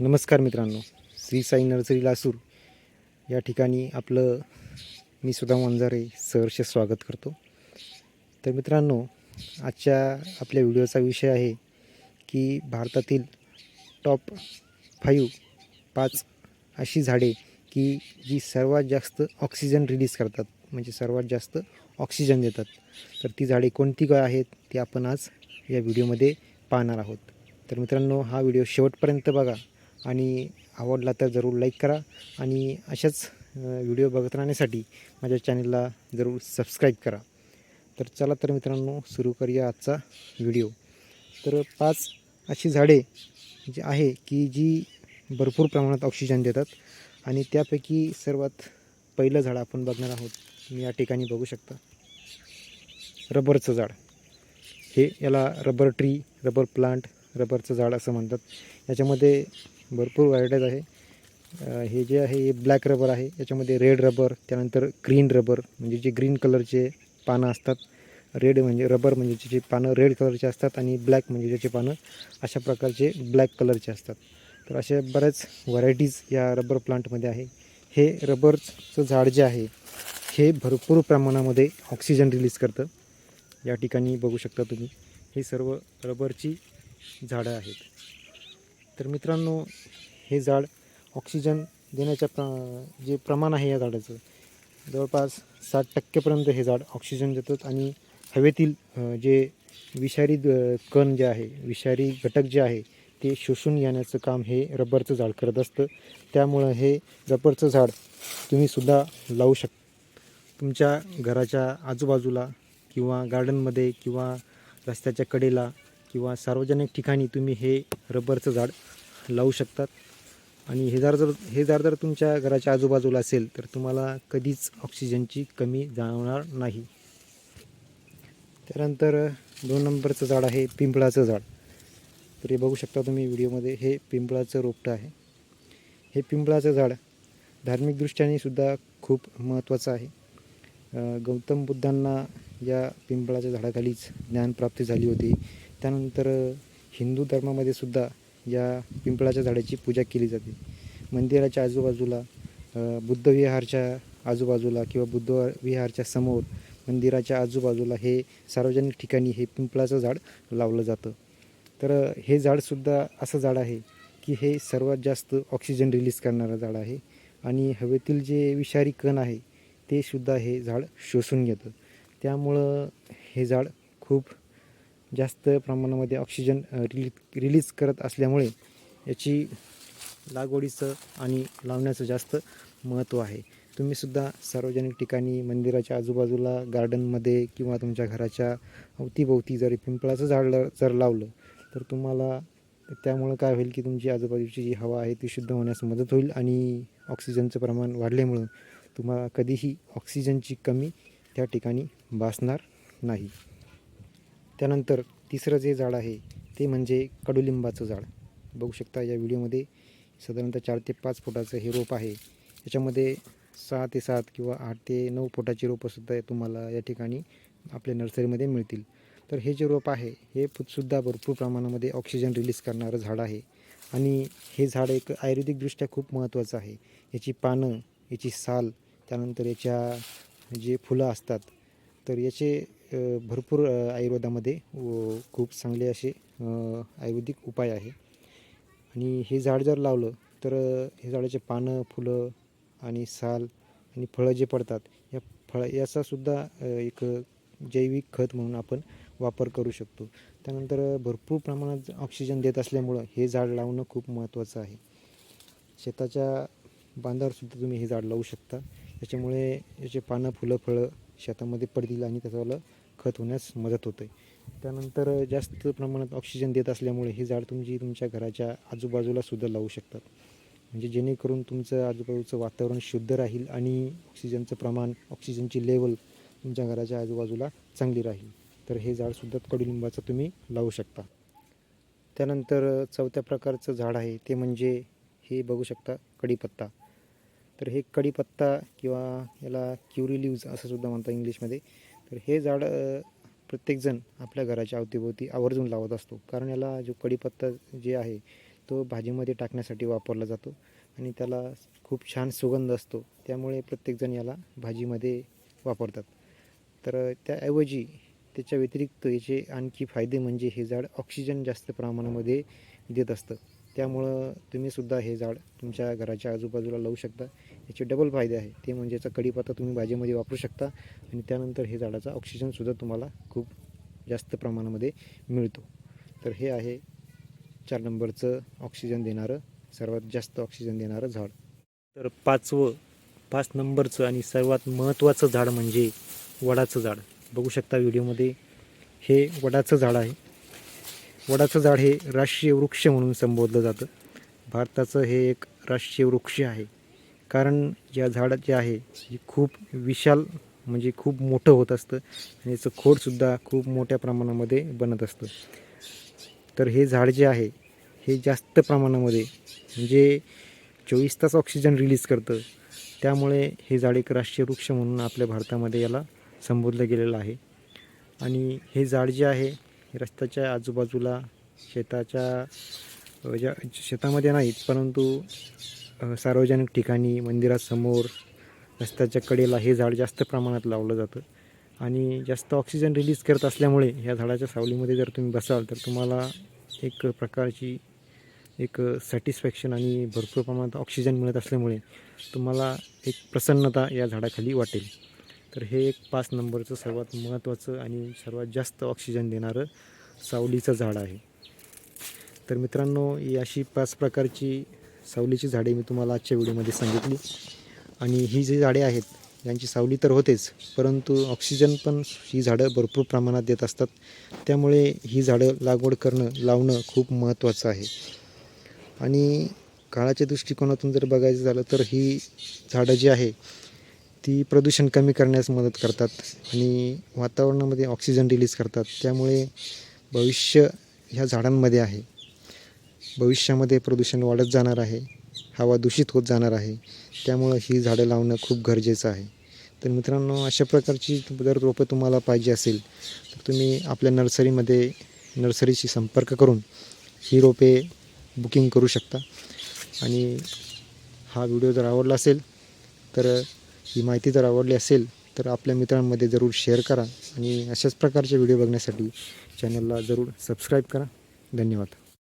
नमस्कार मित्रांनो श्री साई नर्सरी लासूर. या ठिकाणी आपलं मी सुद्धा वंजारे सहर्ष स्वागत करतो. तर मित्रांनो आजच्या आपल्या व्हिडिओचा विषय आहे की भारतातील टॉप फाईव्ह पाच अशी झाडे की जी सर्वात जास्त ऑक्सिजन रिलीज करतात म्हणजे सर्वात जास्त ऑक्सिजन देतात. तर ती झाडे कोणती काय आहेत ती आपण आज या व्हिडिओमध्ये पाहणार आहोत. तर मित्रांनो हा व्हिडिओ शेवटपर्यंत बघा. आणि आवडला तर जरूर लाईक करा. आणि अशाच व्हिडिओ बघत राहण्यासाठी माझ्या चॅनलला जरूर सबस्क्राईब करा. तर चला तर मित्रांनो सुरू करूया आजचा व्हिडिओ तर पाच अशी झाडे जी आहे की जी भरपूर प्रमाणात ऑक्सिजन देतात. आणि त्यापैकी सर्वात पहिलं झाड आपण बघणार आहोत तुम्ही या ठिकाणी बघू शकता. रबरचं झाड. हे याला रबर ट्री रबर प्लांट रबरचं झाड असं म्हणतात. याच्यामध्ये भरपूर व्हरायटीज आहे. हे जे आहे हे ब्लॅक रबर आहे. याच्यामध्ये रेड रबर त्यानंतर ग्रीन रबर म्हणजे जे ग्रीन कलरचे पानं असतात. रेड म्हणजे रबर म्हणजे ज्याची पानं रेड कलरचे असतात आणि ब्लॅक म्हणजे ज्याचे पानं अशा प्रकारचे ब्लॅक कलरचे असतात. तर अशा बऱ्याच व्हरायटीज या रबर प्लांटमध्ये आहे. हे रबरचं झाड जे आहे हे भरपूर प्रमाणामध्ये ऑक्सिजन रिलीज करतं. या ठिकाणी बघू शकता तुम्ही. हे सर्व रबरची झाडं आहेत. तर मित्रांनो हे झाड ऑक्सिजन देण्याच्या प्र जे प्रमाण आहे या झाडाचं जवळपास साठ टक्केपर्यंत हे झाड ऑक्सिजन देतात आणि हवेतील जे विषारी द- कण जे आहे विषारी घटक जे आहे ते शोषून येण्याचं काम हे रबरचं झाड करत असतं. त्यामुळं हे रबरचं झाड तुम्हीसुद्धा लावू शक तुमच्या घराच्या आजूबाजूला किंवा गार्डनमध्ये किंवा रस्त्याच्या कडेला किंवा सार्वजनिक ठिकाणी तुम्ही हे रबरचं झाड लावू शकतात. आणि हे झाड जर हे झाड जर तुमच्या घराच्या आजूबाजूला असेल तर तुम्हाला कधीच ऑक्सिजनची कमी जाणवणार नाही. त्यानंतर दोन नंबरचं झाड आहे पिंपळाचं झाड. तर हे बघू शकता तुम्ही व्हिडिओमध्ये हे पिंपळाचं रोपटं आहे. हे पिंपळाचं झाड धार्मिकदृष्ट्याने सुद्धा खूप महत्त्वाचं आहे. गौतम बुद्धांना या पिंपळाच्या झाडाखालीच ज्ञानप्राप्ती झाली होती. त्यानंतर हिंदू धर्मामध्ये सुद्धा या पिंपळाच्या झाडाची पूजा केली जाते. मंदिराच्या आजूबाजूला बुद्धविहारच्या आजूबाजूला किंवा बुद्ध विहारच्या समोर मंदिराच्या आजूबाजूला हे सार्वजनिक ठिकाणी हे पिंपळाचं झाड लावलं जातं. तर हे झाडसुद्धा असं झाड आहे की हे सर्वात जास्त ऑक्सिजन रिलीज करणारं झाड आहे. आणि हवेतील जे विषारी कण आहे ते सुद्धा हे झाड शोषून घेतं. त्यामुळं हे झाड खूप जास्त प्रमाणामध्ये ऑक्सिजन रिली रिलीज करत असल्यामुळे याची लागवडीचं आणि लावण्याचं जास्त महत्त्व आहे. तुम्हीसुद्धा सार्वजनिक ठिकाणी मंदिराच्या आजूबाजूला गार्डनमध्ये किंवा तुमच्या घराच्या अवतीभोवती जरी पिंपळाचं झाड जर लावलं तर तुम्हाला त्यामुळं काय होईल की तुमची आजूबाजूची जी हवा आहे ती शुद्ध होण्यास मदत होईल आणि ऑक्सिजनचं प्रमाण वाढल्यामुळं तुम्हाला कधीही ऑक्सिजनची कमी त्या ठिकाणी भासणार नाही. त्यानंतर तिसरं जे झाड आहे ते म्हणजे कडुलिंबाचं झाड. बघू शकता या व्हिडिओमध्ये साधारणतः चार ते पाच फुटाचं हे रोप आहे. याच्यामध्ये सहा ते सात किंवा आठ ते नऊ फुटाची रोपंसुद्धा तुम्हाला या ठिकाणी आपल्या नर्सरीमध्ये मिळतील. तर हे जे रोप आहे हे सुद्धा भरपूर प्रमाणामध्ये ऑक्सिजन रिलीज करणारं झाड आहे. आणि हे झाड एक आयुर्वेदिकदृष्ट्या खूप महत्त्वाचं आहे. याची पानं याची साल त्यानंतर याच्या जे फुलं असतात तर याचे भरपूर आयुर्वेदामध्ये व खूप चांगले असे आयुर्वेदिक उपाय आहे. आणि हे झाड जर लावलं तर हे झाडाचे पानं फुलं आणि साल आणि फळं जे पडतात या फळ याचासुद्धा एक जैविक खत म्हणून आपण वापर करू शकतो. त्यानंतर भरपूर प्रमाणात ऑक्सिजन देत असल्यामुळं हे झाड लावणं खूप महत्त्वाचं आहे. शेताच्या बांधावरसुद्धा तुम्ही हे झाड लावू शकता. त्याच्यामुळे याचे पानं फुलं फळं शेतामध्ये पडतील आणि त्याच्यावाला खत होण्यास मदत होते. त्यानंतर जास्त प्रमाणात ऑक्सिजन देत असल्यामुळे हे झाड तुमची तुमच्या घराच्या आजूबाजूला सुद्धा लावू शकतात. म्हणजे जेणेकरून तुमचं आजूबाजूचं वातावरण शुद्ध राहील आणि ऑक्सिजनचं प्रमाण ऑक्सिजनची लेवल तुमच्या घराच्या आजूबाजूला चांगली राहील. तर हे झाडसुद्धा कडुलिंबाचं तुम्ही लावू शकता. त्यानंतर चौथ्या प्रकारचं झाड आहे ते म्हणजे हे बघू शकता कढीपत्ता तर हे कढीपत्ता किंवा याला क्युरी लिव्ज असं सुद्धा म्हणतात इंग्लिशमध्ये. तर हे झाड प्रत्येकजण आपल्या घराच्या अवतीभोवती आवर्जून लावत असतो. कारण याला जो कढीपत्ता जे आहे तो भाजीमध्ये टाकण्यासाठी वापरला जातो आणि त्याला खूप छान सुगंध असतो. त्यामुळे प्रत्येकजण याला भाजीमध्ये वापरतात. तर त्याऐवजी त्याच्या व्यतिरिक्त याचे आणखी फायदे म्हणजे हे झाड ऑक्सिजन जास्त प्रमाणामध्ये देत असतं. त्यामुळं तुम्हीसुद्धा हे झाड तुमच्या घराच्या आजूबाजूला लावू शकता. याचे डबल फायदे आहे. ते म्हणजे याचा कढीपत्ता तुम्ही भाजीमध्ये वापरू शकता आणि त्यानंतर हे झाडाचा ऑक्सिजनसुद्धा तुम्हाला खूप जास्त प्रमाणामध्ये मिळतो. तर हे आहे चार नंबरचं ऑक्सिजन देणारं सर्वात जास्त ऑक्सिजन देणारं झाड. तर पाचवं पाच नंबरचं आणि सर्वात महत्त्वाचं झाड म्हणजे वडाचं झाड. बघू शकता व्हिडिओमध्ये हे वडाचं झाड आहे. वडाचं झाड हे राष्ट्रीय वृक्ष म्हणून संबोधलं जातं. भारताचं हे एक राष्ट्रीय वृक्ष आहे. कारण या झाड जे आहे हे खूप विशाल म्हणजे खूप मोठं होत असतं आणि याचं खोडसुद्धा खूप मोठ्या प्रमाणामध्ये बनत असतं. तर हे झाड जे आहे हे जास्त प्रमाणामध्ये म्हणजे चोवीस तास ऑक्सिजन रिलीज करतं. त्यामुळे हे झाड एक राष्ट्रीय वृक्ष म्हणून आपल्या भारतामध्ये याला संबोधलं गेलेलं आहे. आणि हे झाड जे आहे रस्त्याच्या आजूबाजूला शेताच्या ज्या शेतामध्ये नाहीत परंतु सार्वजनिक ठिकाणी मंदिरासमोर रस्त्याच्या कडेला हे झाड जास्त प्रमाणात लावलं जातं. आणि जास्त ऑक्सिजन रिलीज करत असल्यामुळे ह्या झाडाच्या सावलीमध्ये जर तुम्ही बसाल तर तुम्हाला एक प्रकारची एक सॅटिस्फॅक्शन आणि भरपूर प्रमाणात ऑक्सिजन मिळत असल्यामुळे तुम्हाला एक प्रसन्नता या झाडाखाली वाटेल. तर हे एक पाच नंबरचं सर्वात महत्त्वाचं आणि सर्वात जास्त ऑक्सिजन देणारं सावलीचं झाड आहे. तर मित्रांनो ही अशी पाच प्रकारची सावलीची झाडे मी तुम्हाला आजच्या व्हिडिओमध्ये सांगितली. आणि ही जी झाडे आहेत यांची सावली तर होतेच परंतु ऑक्सिजन पण ही झाडं भरपूर प्रमाणात देत असतात. त्यामुळे ही झाडं लागवड करणं लावणं खूप महत्त्वाचं आहे. आणि काळाच्या दृष्टिकोनातून जर बघायचं झालं तर ही झाडं जी आहे ती प्रदूषण कमी करण्यास मदत करतात आणि वातावरणामध्ये ऑक्सिजन रिलीज करतात. त्यामुळे भविष्य ह्या झाडांमध्ये आहे. भविष्यामध्ये प्रदूषण वाढत जाणार आहे. हवा दूषित होत जाणार आहे. त्यामुळं ही झाडं लावणं खूप गरजेचं आहे. तर मित्रांनो अशा प्रकारची जर रोपं तुम्हाला पाहिजे असेल तर तुम्ही आपल्या नर्सरीमध्ये नर्सरीशी संपर्क करून ही रोपे बुकिंग करू शकता. आणि हा व्हिडिओ जर आवडला असेल तर ही माहिती जर आवडली असेल तर आपल्या मित्रांमध्ये जरूर शेअर करा आणि अशाच प्रकारचे व्हिडिओ बघण्यासाठी चॅनलला जरूर सबस्क्राईब करा. धन्यवाद.